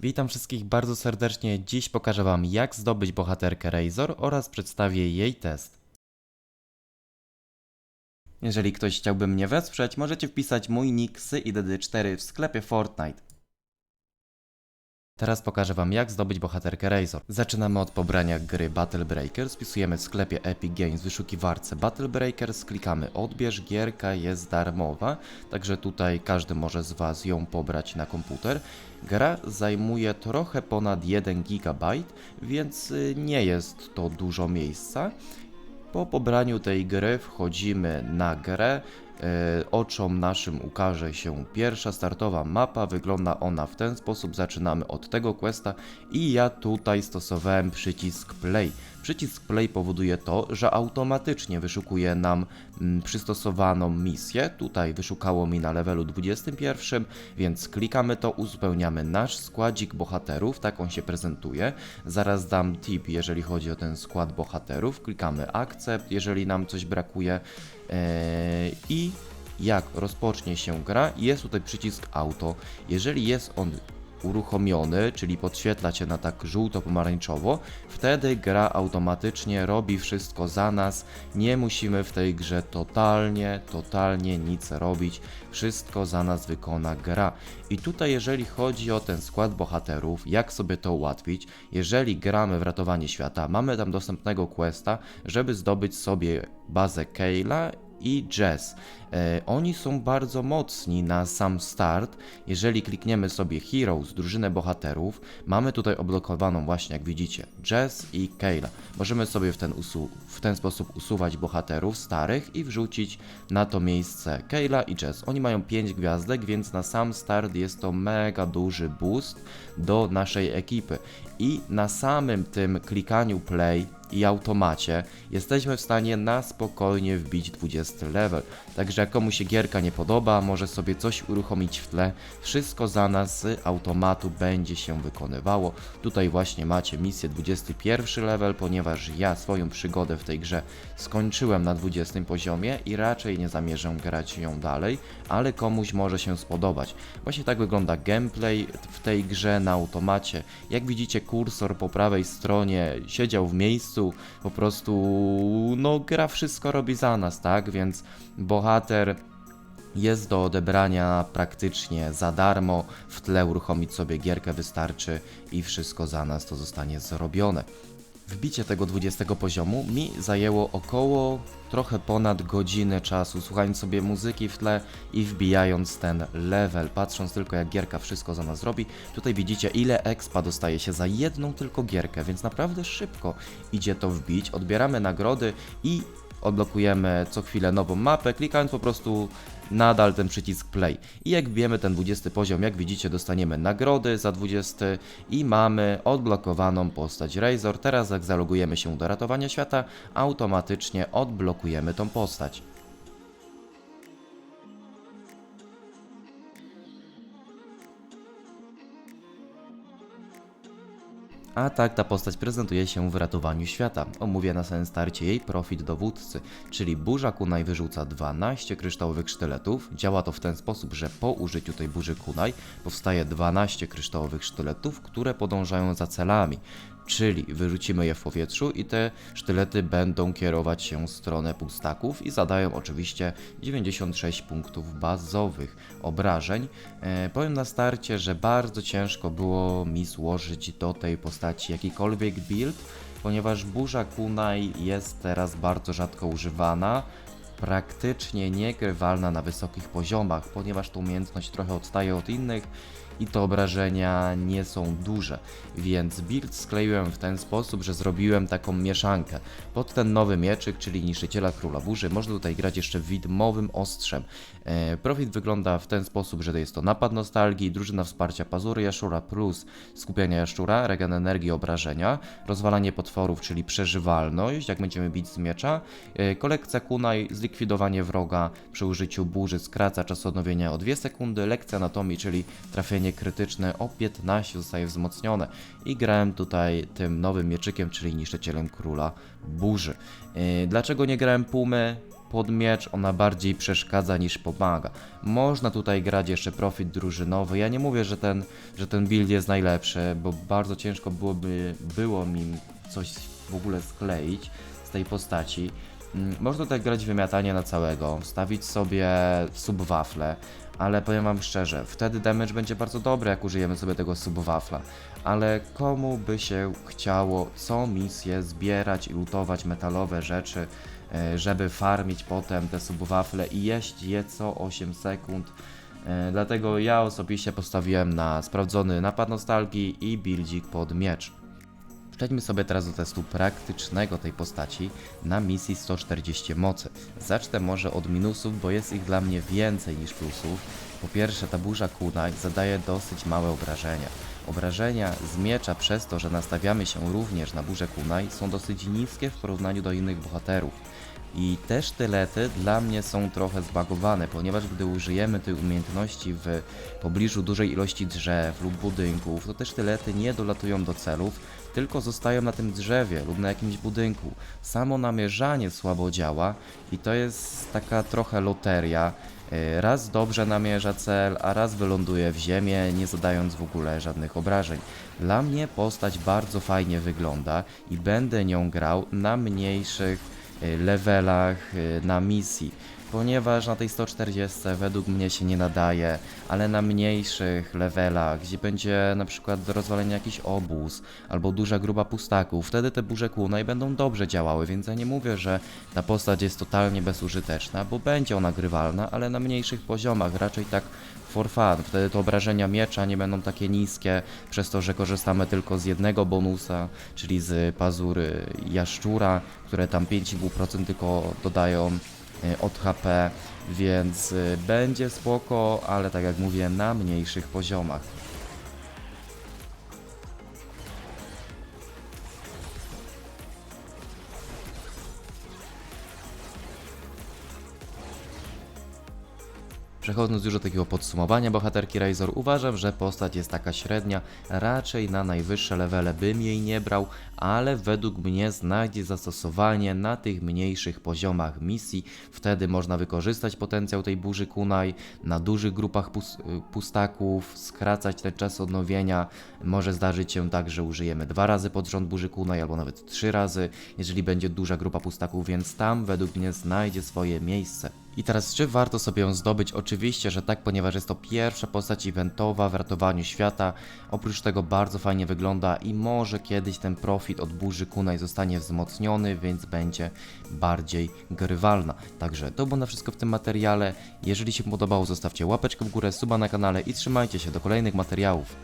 Witam wszystkich bardzo serdecznie. Dziś pokażę Wam, jak zdobyć bohaterkę Razor oraz przedstawię jej test. Jeżeli ktoś chciałby mnie wesprzeć, możecie wpisać mój nick SYIDD4 w sklepie Fortnite. Teraz pokażę Wam, jak zdobyć bohaterkę Razor. Zaczynamy od pobrania gry Battle Breakers, wpisujemy w sklepie Epic Games w wyszukiwarce Battle Breakers, klikamy odbierz, gierka jest darmowa, także tutaj każdy może z Was ją pobrać na komputer. Gra zajmuje trochę ponad 1 GB, więc y, nie jest to dużo miejsca. Po pobraniu tej gry wchodzimy na grę. E, Oczom naszym ukaże się pierwsza startowa mapa. Wygląda ona w ten sposób. Zaczynamy od tego questa i ja tutaj stosowałem przycisk play. Przycisk play powoduje to, że automatycznie wyszukuje nam mm, przystosowaną misję. Tutaj wyszukało mi na levelu 21, więc klikamy to, uzupełniamy nasz składzik bohaterów, tak on się prezentuje. Zaraz dam tip, jeżeli chodzi o ten skład bohaterów. Klikamy akcept, jeżeli nam coś brakuje. Eee, I jak rozpocznie się gra, jest tutaj przycisk auto. Jeżeli jest on uruchomiony, czyli podświetla się na tak żółto-pomarańczowo, wtedy gra automatycznie robi wszystko za nas. Nie musimy w tej grze totalnie, totalnie nic robić. Wszystko za nas wykona gra. I tutaj, jeżeli chodzi o ten skład bohaterów, jak sobie to ułatwić, jeżeli gramy w ratowanie świata, mamy tam dostępnego questa, żeby zdobyć sobie bazę Kayla i Jazz. E, oni są bardzo mocni na sam start. Jeżeli klikniemy sobie Heroes, drużynę bohaterów, mamy tutaj odblokowaną właśnie, jak widzicie, Jazz i Kayla. Możemy sobie w ten, w ten sposób usuwać bohaterów starych i wrzucić na to miejsce Kayla i Jazz. Oni mają 5 gwiazdek, więc na sam start jest to mega duży boost do naszej ekipy. I na samym tym klikaniu play i automacie jesteśmy w stanie na spokojnie wbić 20 level. Także jak komuś się gierka nie podoba, może sobie coś uruchomić w tle, wszystko za nas z automatu będzie się wykonywało. Tutaj właśnie macie misję 21 level, ponieważ ja swoją przygodę w tej grze skończyłem na 20 poziomie i raczej nie zamierzam grać ją dalej, ale komuś może się spodobać. Właśnie tak wygląda gameplay w tej grze na automacie. Jak widzicie kursor po prawej stronie siedział w miejscu, po prostu no gra wszystko robi za nas, tak? Więc bohater jest do odebrania praktycznie za darmo. W tle uruchomić sobie gierkę wystarczy i wszystko za nas to zostanie zrobione. Wbicie tego 20 poziomu mi zajęło około trochę ponad godzinę czasu, słuchając sobie muzyki w tle i wbijając ten level, patrząc tylko jak gierka wszystko za nas robi. Tutaj widzicie ile expa dostaje się za jedną tylko gierkę, więc naprawdę szybko idzie to wbić. Odbieramy nagrody i odblokujemy co chwilę nową mapę, klikając po prostu nadal ten przycisk play. I jak wbijemy ten 20 poziom, jak widzicie, dostaniemy nagrody za 20 i mamy odblokowaną postać Razor. Teraz jak zalogujemy się do ratowania świata, automatycznie odblokujemy tą postać. A tak ta postać prezentuje się w ratowaniu świata. Omówię na samym starcie jej profit dowódcy, czyli burza kunaj wyrzuca 12 kryształowych sztyletów. Działa to w ten sposób, że po użyciu tej burzy kunaj powstaje 12 kryształowych sztyletów, które podążają za celami. Czyli wyrzucimy je w powietrzu i te sztylety będą kierować się w stronę pustaków i zadają oczywiście 96 punktów bazowych obrażeń. E, powiem na starcie, że bardzo ciężko było mi złożyć do tej postaci jakikolwiek build, ponieważ burza kunai jest teraz bardzo rzadko używana praktycznie niegrywalna na wysokich poziomach, ponieważ ta umiejętność trochę odstaje od innych i te obrażenia nie są duże. Więc build skleiłem w ten sposób, że zrobiłem taką mieszankę. Pod ten nowy mieczyk, czyli niszczyciela króla burzy, można tutaj grać jeszcze widmowym ostrzem. E, profit wygląda w ten sposób, że jest to napad nostalgii, drużyna wsparcia pazury jaszczura plus skupiania jaszczura, regen energii obrażenia, rozwalanie potworów, czyli przeżywalność, jak będziemy bić z miecza, e, kolekcja kunaj, zlikwidowanie wroga przy użyciu burzy skraca czas odnowienia o 2 sekundy, lekcja anatomii, czyli trafienie krytyczne o 15 zostaje wzmocnione i grałem tutaj tym nowym mieczykiem, czyli niszczycielem króla burzy. Yy, Dlaczego nie grałem pumy? Pod miecz, ona bardziej przeszkadza niż pomaga. Można tutaj grać jeszcze profit drużynowy. Ja nie mówię, że ten, że ten build jest najlepszy, bo bardzo ciężko byłoby było mi coś w ogóle skleić z tej postaci. Mm, Można tutaj grać wymiatanie na całego, stawić sobie subwafle, ale powiem wam szczerze, wtedy damage będzie bardzo dobry, jak użyjemy sobie tego subwafla. Ale komu by się chciało co misję zbierać i lutować metalowe rzeczy, żeby farmić potem te subwafle i jeść je co 8 sekund. E, Dlatego ja osobiście postawiłem na sprawdzony napad nostalgii i buildzik pod miecz. Przejdźmy sobie teraz do testu praktycznego tej postaci na misji 140 mocy. Zacznę może od minusów, bo jest ich dla mnie więcej niż plusów. Po pierwsze, ta burza kunai zadaje dosyć małe obrażenia. Obrażenia z miecza przez to, że nastawiamy się również na burzę kunai są dosyć niskie w porównaniu do innych bohaterów. I te sztylety dla mnie są trochę zbagowane, ponieważ gdy użyjemy tej umiejętności w pobliżu dużej ilości drzew lub budynków, to te sztylety nie dolatują do celów, tylko zostają na tym drzewie lub na jakimś budynku. Samo namierzanie słabo działa i to jest taka trochę loteria. Yy, Raz dobrze namierza cel, a raz wyląduje w ziemię, nie zadając w ogóle żadnych obrażeń. Dla mnie postać bardzo fajnie wygląda i będę nią grał na mniejszych levelach y, na misji, ponieważ na tej 140 według mnie się nie nadaje, ale na mniejszych levelach, gdzie będzie na przykład do rozwalenia jakiś obóz albo duża grupa pustaków, wtedy te burze kunai będą dobrze działały, więc ja nie mówię, że ta postać jest totalnie bezużyteczna, bo będzie ona grywalna, ale na mniejszych poziomach, raczej tak for fun. Wtedy te obrażenia miecza nie będą takie niskie, przez to, że korzystamy tylko z jednego bonusa, czyli z pazury jaszczura, które tam 5,5% tylko dodają e, od HP, więc e, będzie spoko, ale tak jak mówię, na mniejszych poziomach. Przechodząc już do takiego podsumowania bohaterki Razor, uważam, że postać jest taka średnia, raczej na najwyższe levele bym jej nie brał, ale według mnie znajdzie zastosowanie na tych mniejszych poziomach misji. Wtedy można wykorzystać potencjał tej burzy kunai na dużych grupach pus pustaków, skracać ten czas odnowienia. Może zdarzyć się tak, że użyjemy dwa razy pod rząd burzy kunai, albo nawet trzy razy, jeżeli będzie duża grupa pustaków, więc tam według mnie znajdzie swoje miejsce. I teraz, czy warto sobie ją zdobyć? Oczywiście, że tak, ponieważ jest to pierwsza postać eventowa w ratowaniu świata. Oprócz tego bardzo fajnie wygląda i może kiedyś ten profit od burzy kunai zostanie wzmocniony, więc będzie bardziej grywalna. Także to było na wszystko w tym materiale. Jeżeli się podobało, zostawcie łapeczkę w górę, suba na kanale i trzymajcie się do kolejnych materiałów.